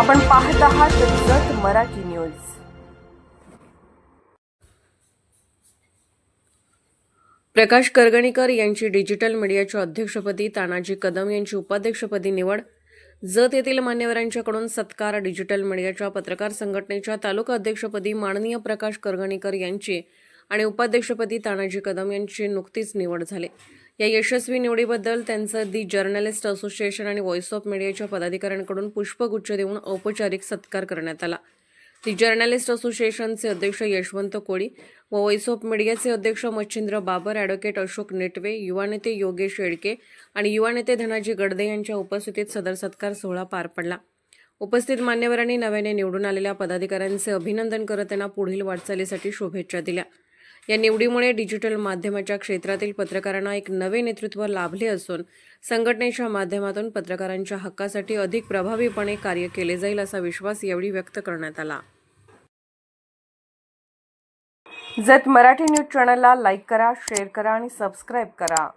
आपण पाहत आहात जत मराठी न्यूज. प्रकाश करगणीकर यांची डिजिटल मीडियाच्या अध्यक्षपदी तानाजी कदम यांची उपाध्यक्षपदी निवड. जत येथील मान्यवरांच्याकडून सत्कार डिजिटल मीडियाच्या पत्रकार संघटनेच्या तालुका अध्यक्षपदी माननीय प्रकाश करगणीकर यांची आणि उपाध्यक्षपदी तानाजी कदम यांची नुकतीच निवड झाली. या यशस्वी निवडीबद्दल त्यांचं दी जर्नलिस्ट असोसिएशन आणि व्हॉइस ऑफ मीडियाच्या पदाधिकाऱ्यांकडून पुष्पगुच्छ देऊन औपचारिक सत्कार करण्यात आला. दी जर्नलिस्ट असोसिएशनचे अध्यक्ष यशवंत कोळी व व्हॉइस ऑफ मीडियाचे अध्यक्ष मच्छिंद्र बाबर ॲडव्होकेट अशोक नेटवे युवा नेते योगेश येडके आणि युवा नेते धनाजी गडदे यांच्या उपस्थितीत सदर सत्कार सोहळा पार पडला. उपस्थित मान्यवरांनी नव्याने निवडून आलेल्या पदाधिकाऱ्यांचे अभिनंदन करत त्यांना पुढील वाटचालीसाठी शुभेच्छा दिल्या. या निवडीमुळे डिजिटल माध्यमाच्या क्षेत्रातील पत्रकारांना एक नवे नेतृत्व लाभले असून संघटनेच्या माध्यमातून पत्रकारांच्या हक्कासाठी अधिक प्रभावीपणे कार्य केले जाईल असा विश्वास यावेळी व्यक्त करण्यात आला. जत मराठी न्यूज चॅनलला लाईक करा शेअर करा आणि सबस्क्राईब करा.